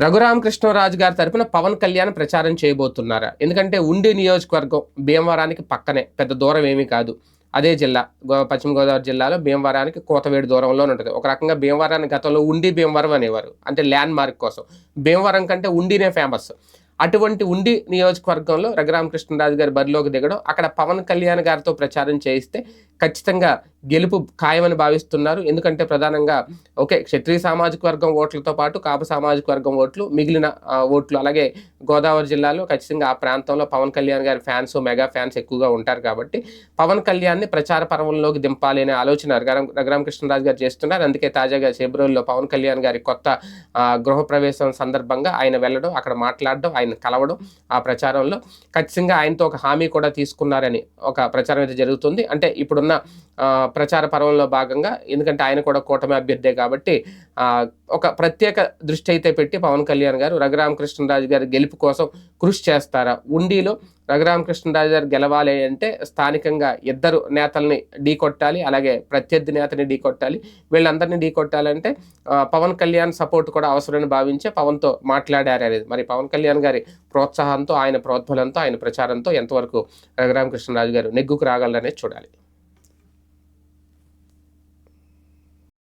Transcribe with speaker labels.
Speaker 1: రఘురామకృష్ణరాజు గారి తరపున పవన్ కళ్యాణ్ ప్రచారం చేయబోతున్నారా. ఎందుకంటే ఉండి నియోజకవర్గం భీమవరానికి పక్కనే పెద్ద దూరం ఏమీ కాదు. అదే జిల్లా గో- పశ్చిమ గోదావరి జిల్లాలో భీమవరానికి కోతవేడి దూరంలో ఉంటుంది. ఒక రకంగా భీమవరాన్ని గతంలో ఉండి భీమవరం అనేవారు. అంటే ల్యాండ్ మార్క్ కోసం. భీమవరం కంటే ఉండినే ఫేమస్ అటువంటి ఉండి నియోజకవర్గంలో రఘురామకృష్ణరాజు గారి బరిలోకి దిగడం అక్కడ పవన్ కళ్యాణ్ గారితో ప్రచారం చేయిస్తే ఖచ్చితంగా గెలుపు ఖాయమని భావిస్తున్నారు. ఎందుకంటే ప్రధానంగా ఓకే క్షత్రియ సామాజిక వర్గం ఓట్లతో పాటు కాపు సామాజిక వర్గం ఓట్లు మిగిలిన ఓట్లు అలాగే గోదావరి జిల్లాలో ఖచ్చితంగా ఆ ప్రాంతంలో పవన్ కళ్యాణ్ గారి ఫ్యాన్స్ మెగా ఫ్యాన్స్ ఎక్కువగా ఉంటారు కాబట్టి పవన్ కళ్యాణ్ని ప్రచార పర్వంలోకి దింపాలి అనే ఆలోచన రఘురామ కృష్ణరాజు గారు చేస్తున్నారు. అందుకే తాజాగా ఫిబ్రవరిలో పవన్ కళ్యాణ్ గారి కొత్త గృహప్రవేశం సందర్భంగా ఆయన వెళ్ళడం అక్కడ మాట్లాడడం ఆయన కలవడం ఆ ప్రచారంలో ఖచ్చితంగా ఆయనతో ఒక హామీ కూడా తీసుకున్నారని ఒక ప్రచారం అయితే జరుగుతుంది. అంటే ఇప్పుడున్న ప్రచార పర్వంలో భాగంగా ఎందుకంటే ఆయన కూడా కూటమి అభ్యర్థే కాబట్టి ఒక ప్రత్యేక దృష్టి అయితే పెట్టి పవన్ కళ్యాణ్ గారు రఘురామకృష్ణరాజు గారి గెలుపు కోసం కృషి చేస్తారా? ఉండిలో రఘురామకృష్ణరాజు గారు గెలవాలి అంటే స్థానికంగా ఇద్దరు నేతల్ని ఢీకొట్టాలి అలాగే ప్రత్యర్థి నేతని ఢీకొట్టాలి వీళ్ళందరినీ ఢీకొట్టాలంటే కొట్టాలంటే పవన్ కళ్యాణ్ సపోర్ట్ కూడా అవసరమని భావించే పవన్తో మాట్లాడారు అనేది. మరి పవన్ కళ్యాణ్ గారి ప్రోత్సాహంతో ఆయన ప్రోద్బలంతో ఆయన ప్రచారంతో ఎంతవరకు రఘురామకృష్ణరాజు గారు నెగ్గుకు రాగలరనేది చూడాలి.